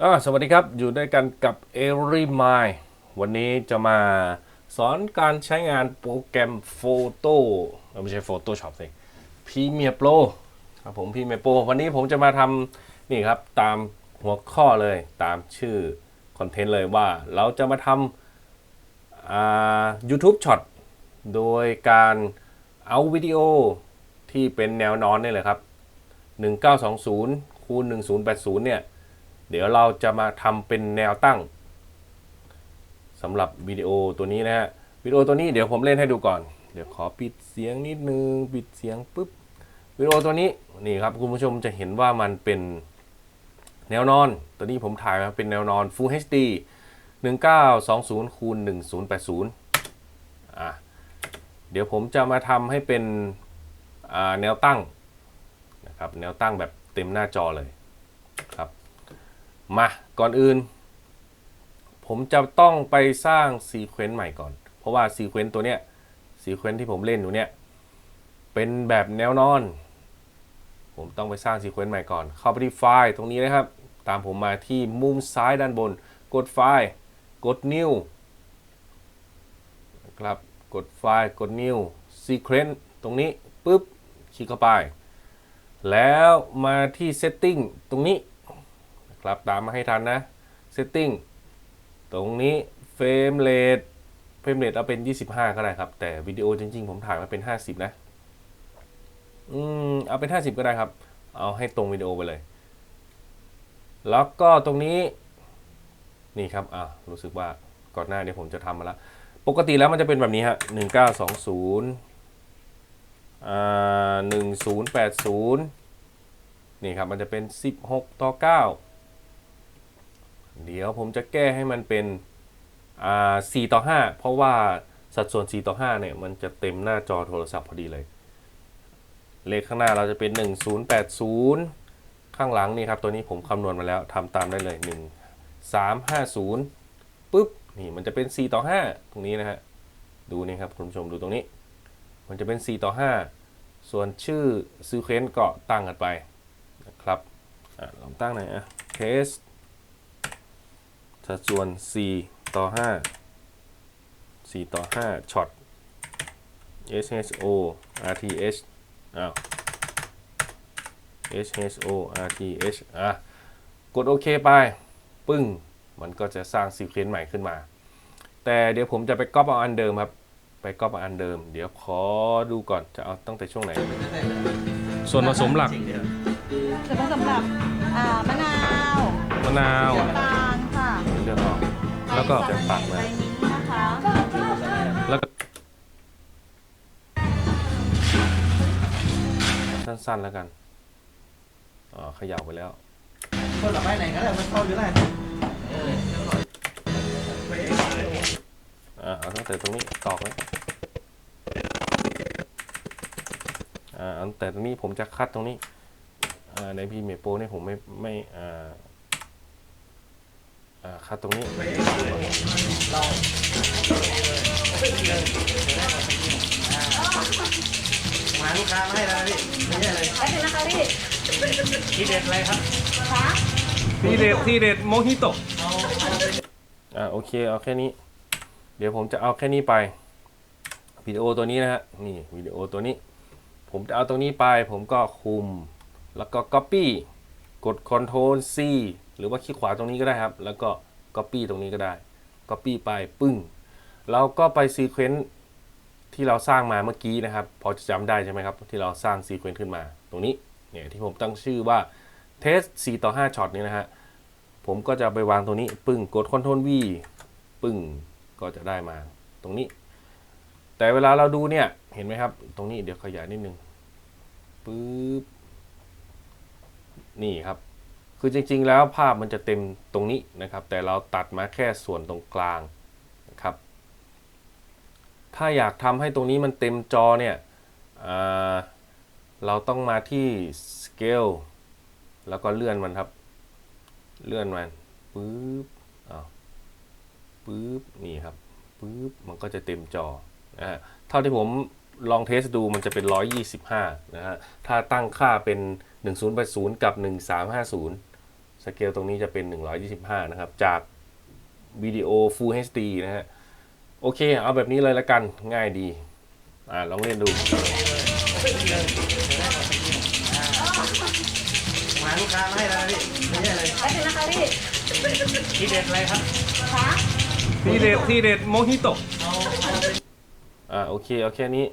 สวัสดีครับ อยู่ด้วยกันกับ e v e r y m i วันนี้จะมาสอนการใช้งานโปรแกรม Photo ไม่ใช่ Photoshop สิ Premiere Pro ครับผม Premiere Pro วันนี้ผมจะมาทำนี่ครับ ตามหัวข้อเลยตามชื่อคอนเทนต์เลยว่าเราจะมาทำ YouTube Shot โดยการเอาวิดีโอที่เป็นแนวนอนนี่แหละครับ 1920คูณ1080 เนี่ย เดี๋ยวเราจะมาทำเป็นแนวตั้งสำหรับวิดีโอตัวนี้นะฮะวิดีโอตัวนี้เดี๋ยวผมเล่นให้ดูก่อน เดี๋ยวขอปิดเสียงนิดนึง ปิดเสียงปุ๊บวิดีโอตัวนี้นี่ครับคุณผู้ชมจะเห็นว่ามันเป็นแนวนอน ตัวนี้ผมถ่ายมาเป็นแนวนอน Full HD 1920คูณ1080อะเดี๋ยวผมจะมาทำให้เป็นแนวตั้งนะครับแนวตั้งแบบเต็มหน้าจอเลย มา ก่อนอื่น ผมจะต้องไปสร้างซีเควนต์ใหม่ก่อน เพราะว่าซีเควนต์ตัวเนี้ยซีเควนต์ที่ผมเล่นอยู่เนี่ย เป็นแบบแนวนอน ผมต้องไปสร้างซีเควนต์ใหม่ก่อน เข้าไปที่ไฟล์ตรงนี้นะครับ ตามผมมาที่มุมซ้ายด้านบน กดไฟล์ กด new ครับ กดไฟล์ กด new sequence ตรงนี้ปุ๊บ คลิกเข้าไป แล้วมาที่ setting ตรงนี้ ครับตามมาให้ทันนะ setting ตรงนี้ frame rate frame rate เอาเป็น 25 ก็ได้ครับ แต่วิดีโอจริง ๆ ผมถ่ายมาเป็น 50 นะ อืม เอาเป็น 50 ก็ได้ครับ เอาให้ตรงวิดีโอไปเลย แล้วก็ตรงนี้ นี่ครับ อ่ารู้สึกว่าก่อนหน้าเดี๋ยวผมจะทำมาแล้ว ปกติแล้วมันจะเป็นแบบนี้ฮะ 1920อ่า1080 นี่ครับ มันจะเป็น 16 ต่อ 9 เดี๋ยวผมจะแก้ให้มันเป็นอ่า4ต่อ 5 เพราะว่าสัดส่วน 4 ต่อ 5 เนี่ย มันจะเต็มหน้าจอโทรศัพท์พอดีเลย เลขข้างหน้าเราจะเป็น 1080 ข้างหลังนี่ครับ ตัวนี้ผมคำนวณมาแล้วทำตามได้เลย 1 3 5 0ปุ๊บ นี่มันจะเป็น 4 ต่อ 5 ตรงนี้นะฮะ ดูนี่ครับ คุณผู้ชมดูตรงนี้ มันจะเป็น 4 ต่อ 5 ส่วนชื่อซีเควนต์ก็ตั้งกันไปนะครับอลองตั้งหน่อยอะ test สัดส่วน 4 ต่อ 5 4 ต่อ 5ช็อต SHO RTH อ้าว SHO RTH อะ กดโอเคไป ปึ้ง มันก็จะสร้างซีเควนต์ใหม่ขึ้นมา แต่เดี๋ยวผมจะไปก๊อปเอาอันเดิมครับ ไปก๊อปเอาอันเดิม เดี๋ยวขอดูก่อนจะเอาตั้งแต่ช่วงไหน ส่วนผสมหลัก ส่วนผสมแบบอ่ามะนาว มะนาว น้ำตา แล้วก็จะตักใบมานี้นะคะแล้วก็สั้นๆแล้วกันอ๋อเขย่าไปแล้วคนละไปไหนก็ได้มันเข้าอยู่ได้อ่าเอาตั้งแต่ตรงนี้ตอกเลยอ่าเอาตั้งแต่ตรงนี้ผมจะคัดตรงนี้อ่าในพีเมโปนี่ผมไม่ไม่อ่าอ่า คัดตรงนี้มาลูกค้ามาให้แล้วนะพี่ไม่ใช่เลยแล้วนะคะพี่ทีเด็ดอะไรครับคะที่เด็ดที่เด็ดโมฮิโตะอ่าโอเคเอาแค่นี้ เดี๋ยวผมจะเอาแค่นี้ไปวิดีโอตัวนี้นะฮะนี่วิดีโอตัวนี้ ผมจะเอาตรงนี้ไป ผมก็คุม แล้วก็ Copy กด Ctrl C หรือว่าคลิกขวาตรงนี้ก็ได้ครับ แล้วก็ Copy ตรงนี้ก็ได้ Copy ไปปึ้งเราก็ไปซีเควนต์ที่เราสร้างมาเมื่อกี้นะครับ พอจะจำได้ใช่ไหมครับ ที่เราสร้างซีเควนต์ขึ้นมา ตรงนี้เนี่ยที่ผมตั้งชื่อว่าเทส4ต่อ5ช็อตนี้นะฮะผมก็จะไปวางตรงนี้ ปึ้งกด Ctrl V ปึ้งก็จะได้มาตรงนี้ แต่เวลาเราดูเนี่ยเห็นไหมครับ ตรงนี้เดี๋ยวขยายนิดนึงปึ๊บนี่ครับ คือจริงๆแล้วภาพมันจะเต็มตรงนี้นะครับ แต่เราตัดมาแค่ส่วนตรงกลางนะครับ ถ้าอยากทำให้ตรงนี้มันเต็มจอเนี่ยเราต้องมาที่ scale แล้วก็เลื่อนมันครับ เลื่อนมันปึ๊บอ้าวปึ๊บนี่ครับปึ๊บมันก็จะเต็มจอนะฮะเท่าที่ผมลองเทสดูมันจะเป็น 125 นะฮะ ถ้าตั้งค่าเป็น 1080 กับ 1350 สเกลตรงนี้จะเป็น 125 นะครับ จากวิดีโอ Full HD นะฮะ โอเค เอาแบบนี้เลยละกัน ง่ายดี อ่า ลองเล่นดู มาลูกค้ามาให้แล้วนะพี่ไม่ใช่อะไรแล้วถึงนะคะพี่ทีเด็ดอะไรครับ คะทีเด็ดทีเด็ดโมฮิโตะเอาเอาเป็นอ่า โอเค เอาแค่นี้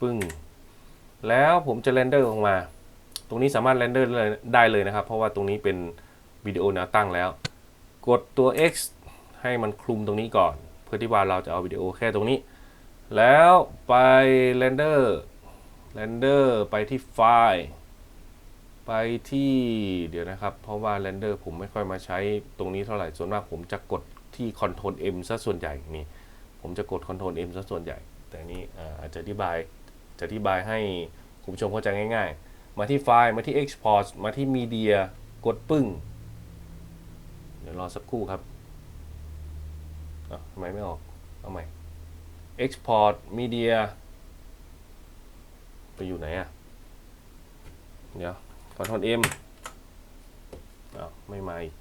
ปึ้ง แล้วผมจะเรนเดอร์ออกมา ตรงนี้สามารถเรนเดอร์เลยได้เลยนะครับ เพราะว่าตรงนี้เป็น วิดีโอแนวตั้งแล้ว กดตัว X ให้มันคลุมตรงนี้ก่อน เพื่อที่ว่าเราจะเอาวิดีโอแค่ตรงนี้ แล้วไปเรนเดอร์เรนเดอร์ไปที่ไฟล์ไปที่เดี๋ยวนะครับ เพราะว่าเรนเดอร์ผมไม่ค่อยมาใช้ตรงนี้เท่าไหร่ ส่วนมากผมจะกดที่ Ctrl M ซะส่วนใหญ่นี่ผมจะกด Ctrl M ซะส่วนใหญ่ แต่นี่อาจจะอธิบายจะอธิบายให้คุณผู้ชมเข้าใจง่าย ๆ มาที่ไฟล์มาที่ Export มาที่ Media กดปึ้ง ดี๋ยวรอสักครู่ครับอะทำไมไม่ออก เอาใหม่ Export Media ไปอยู่ไหนอะเดี๋ยว Ctrl M อ้าวไม่มาอีก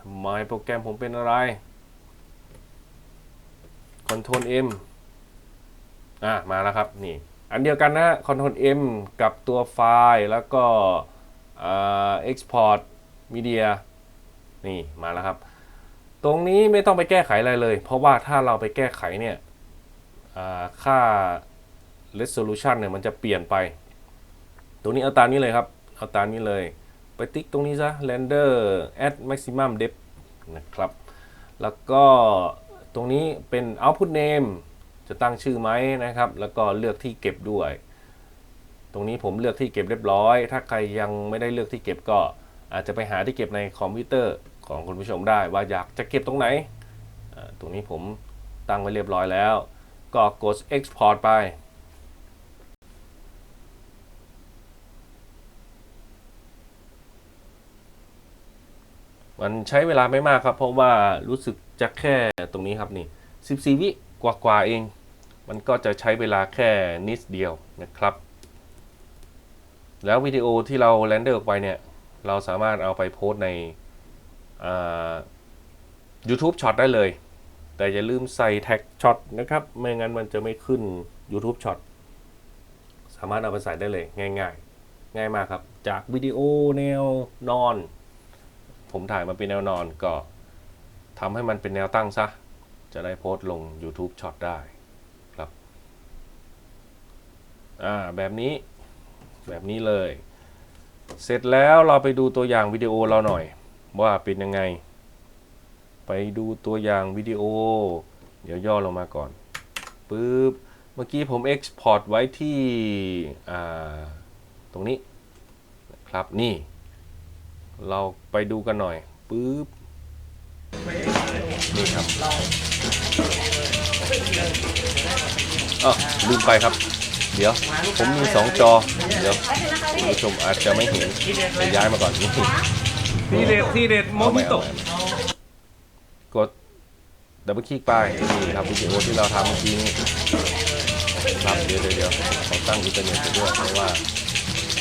ทำไมโปรแกรมผมเป็นอะไร Ctrl M อะมาแล้วครับ นี่ อันเดียวกันนะ Ctrl M กับตัวไฟล์แล้วก็อ่า Export Media นี่มาแล้วครับ ตรงนี้ไม่ต้องไปแก้ไขอะไรเลย เพราะว่าถ้าเราไปแก้ไขเนี่ยค่า resolution เนี่ยมันจะเปลี่ยนไป ตรงนี้เอาตามนี้เลยครับ เอาตามนี้เลย ไปติ๊กตรงนี้ซะ render at maximum depth นะครับ แล้วก็ตรงนี้เป็น output name จะตั้งชื่อไหมนะครับ แล้วก็เลือกที่เก็บด้วย ตรงนี้ผมเลือกที่เก็บเรียบร้อย ถ้าใครยังไม่ได้เลือกที่เก็บก็อาจจะไปหาที่เก็บในคอมพิวเตอร์ ของคุณผู้ชมได้ว่าอยากจะเก็บตรงไหน ตรงนี้ผมตั้งไว้เรียบร้อยแล้ว ก็กด export ไป มันใช้เวลาไม่มากครับ เพราะว่ารู้สึกจะแค่ตรงนี้ครับนี่ 14 วิกว่าๆเอง มันก็จะใช้เวลาแค่นิดเดียวนะครับ แล้ววิดีโอที่เราเรนเดอร์ออกไปเนี่ย เราสามารถเอาไปโพสใน YouTube ช็อตได้เลย แต่อย่าลืมใส่แท็กช็อตนะครับ ไม่งั้นมันจะไม่ขึ้น YouTube ช็อตสามารถเอาไปใส่ได้เลยง่าย ๆ ง่ายมากครับ จากวิดีโอแนวนอน ผมถ่ายมาเป็นแนวนอนก็ทำให้มันเป็นแนวตั้งซะ จะได้โพสต์ลง YouTube ช็อตได้ครับอ่าแบบนี้แบบนี้เลย เสร็จแล้วเราไปดูตัวอย่างวิดีโอเราหน่อย ว่าเป็นยังไง ไปดูตัวอย่างวิดีโอ เดี๋ยวย่อลงมาก่อนปึ๊บเมื่อกี้ผม Export ไว้ที่ตรงนี้นะครับนี่ เราไปดูกันหน่อยปึ๊บนี่ครับอ๋อลืมไปครับ เดี๋ยว ผมมีสองจอ เดี๋ยวคุณผู้ชมอาจจะไม่เห็นไรจะย้ายมาก่อนนี่ ทีเด็ดทีเด็ดโมฮิโตะกดดับเบิลคลิกไปนี่ครับวิดีโอที่เราทำเมื่อกี้นี้ครับเดี๋ยวเดี๋ยวขอตั้งอินเทอร์เน็ตไปด้วยเพราะว่า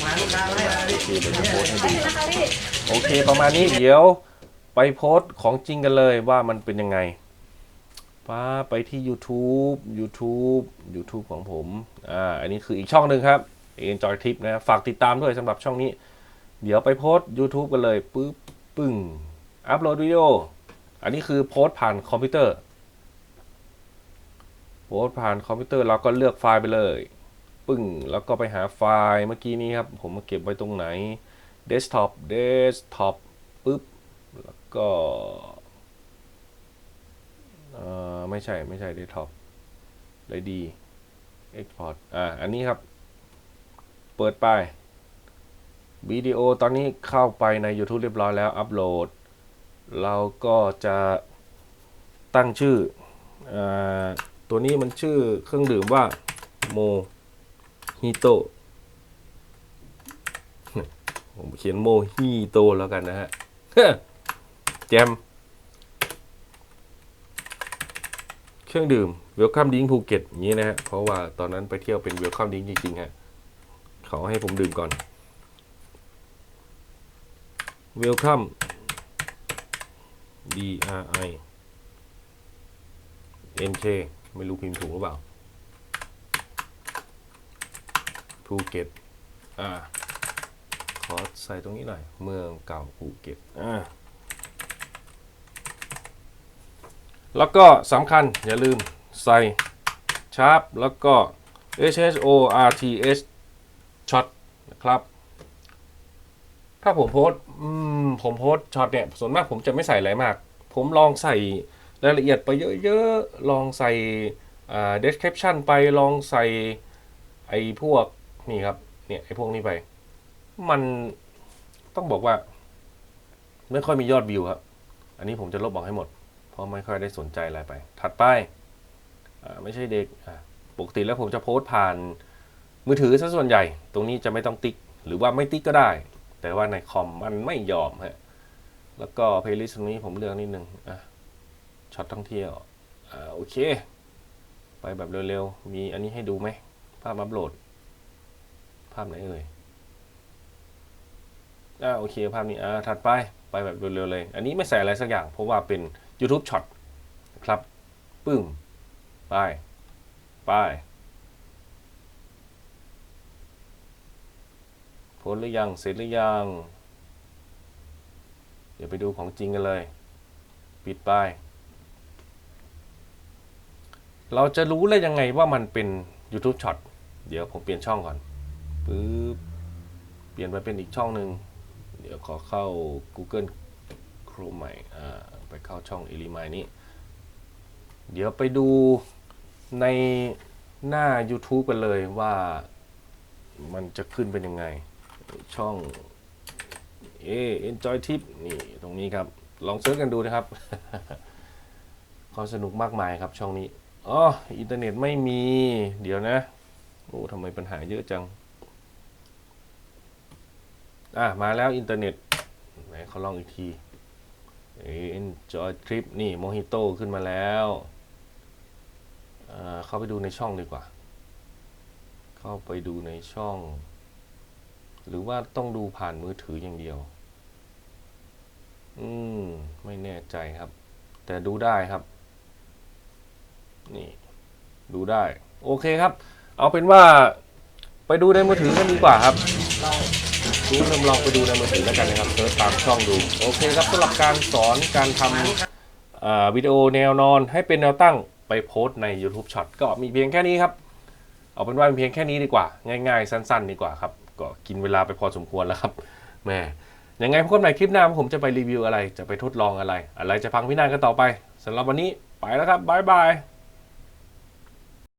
วนะโอพี่เคเดี๋ยวจะโพสต์ให้ดีโอเคประมาณนี้เดี๋ยวไปโพสต์ของจริงกันเลยว่ามันเป็นยังไงป้าไปที่ YouTube YouTube YouTube ของผมอ่าอันนี้คืออีกช่องหนึ่งครับ Enjoy Tip นะฝากติดตามด้วยสำหรับช่องนี้ เดี๋ยวไปโพสต์ YouTube กันเลยปึ๊บปึ้งอัปโหลดวิดีโอ อันนี้คือโพสต์ผ่านคอมพิวเตอร์ โพสต์ผ่านคอมพิวเตอร์เราก็เลือกไฟล์ไปเลย ปึ้ง แล้วก็ไปหาไฟล์เมื่อกี้นี้ครับ ผมมาเก็บไว้ตรงไหน desktop desktop ปึ๊บ แล้วก็เอ่อไม่ใช่ไม่ใช่ desktop เลยดี export อ่า อันนี้ครับ เปิดไป วิดีโอตอนนี้เข้าไปใน YouTube เรียบร้อยแล้วอัปโหลด เราก็จะตั้งชื่ออตัวนี้มันชื่อเครื่องดื่มว่าโมฮิโตผมเขียนโมฮิโตแล้วกันนะฮะแจม เครื่องดื่มเวลคัมดิ้งภูเก็ตอย่างนี้นะฮะ เพราะว่าตอนนั้นไปเที่ยวเป็นเวลคัมดิ้งจริงๆฮะขาให้ผมดื่มก่อน เวลคัม D R I N K ไม่รู้พิมพ์ถูกหรือเปล่าภูเก็ตอ่าขอใส่ตรงนี้หน่อย เมืองเก่าภูเก็ตอ่าแล้วก็สำคัญอย่าลืมใส่ชาร์ปแล้วก็ H H O R T H ช็อตนะครับ ถ้าผมโพสต์อืมผมโพสต์ช็อตเนี่ยส่วนมากผมจะไม่ใส่อะไรมาก ผมลองใส่รายละเอียดไปเยอะๆ ลองใส่อ่า description ไปลองใส่ไอ้พวกนี่ครับ เนี่ยไอ้พวกนี้ไป มันต้องบอกว่า ไม่ค่อยมียอดวิวครับ อันนี้ผมจะลบออกให้หมด เพราะไม่ค่อยได้สนใจอะไรไป ถัดไปไม่ใช่เด็กปกติแล้วผมจะโพสต์ผ่านมือถือซะส่วนใหญ่ ตรงนี้จะไม่ต้องติ๊ก หรือว่าไม่ติ๊กก็ได้ แต่ว่าในคอมมันไม่ยอมฮะแล้วก็เพลย์ลิสต์ตรงนี้ผมเลือกนิดนึงอะช็อตท่องเที่ยวอ่าโอเค ไปแบบเร็วๆ มีอันนี้ให้ดูไหม ภาพอัพโหลด ภาพไหนเอ่ยอ่าโอเค ภาพนี้อ่าถัดไป ไปแบบเร็วๆเลย อันนี้ไม่ใส่อะไรสักอย่าง เพราะว่าเป็น YouTube ช็อตครับ ปึ้มไป ไป โพสต์หรือยังเสร็จหรือยัง เดี๋ยวไปดูของจริงกันเลย ปิดไป เราจะรู้ได้ยังไงว่ามันเป็น YouTube Shot เดี๋ยวผมเปลี่ยนช่องก่อนปึ๊บเปลี่ยนไปเป็นอีกช่องหนึ่งเดี๋ยวขอเข้า Google Chrome ใหม่อ่าไปเข้าช่อง e l i m i นี้ เดี๋ยวไปดูในหน้า YouTube กันเลยว่ามันจะขึ้นเป็นยังไง ช่องเอ enjoy tip นี่ตรงนี้ครับ ลองเซิร์ชกันดูนะครับความสนุกมากมายครับช่องนี้อ๋ออินเทอร์เน็ตไม่มี เดี๋ยวนะโอ้ทำไมปัญหาเยอะจัง อะ มาแล้วอินเทอร์เน็ตไหนเขาลองอีกทีเอ enjoy trip นี่โมฮิโต้ขึ้นมาแล้วอ่าเข้าไปดูในช่องดีกว่า เข้าไปดูในช่อง หรือว่าต้องดูผ่านมือถืออย่างเดียว อืม ไม่แน่ใจครับ แต่ดูได้ครับ นี่ ดูได้ โอเคครับ เอาเป็นว่า ไปดูในมือถือกันดีกว่าครับดูนำลองไปดูในมือถือแล้วกันนะครับเซิร์ชตามช่องดู โอเคครับสำหรับการสอนการทำอ่าวิดีโอแนวนอนให้เป็นแนวตั้งไปโพสใน YouTube Shot ก็มีเพียงแค่นี้ครับ เอาเป็นว่าเป็นเพียงแค่นี้ดีกว่า ง่ายๆ สั้น ๆ ดีกว่าครับ ก็กินเวลาไปพอสมควรแล้วครับแม่ยังไงพบกันใหม่คลิปหน้าผมจะไปรีวิวอะไร จะไปทดลองอะไร อะไรจะพังพินาศกันต่อไปสำหรับวันนี้ไปแล้วครับบ๊ายบาย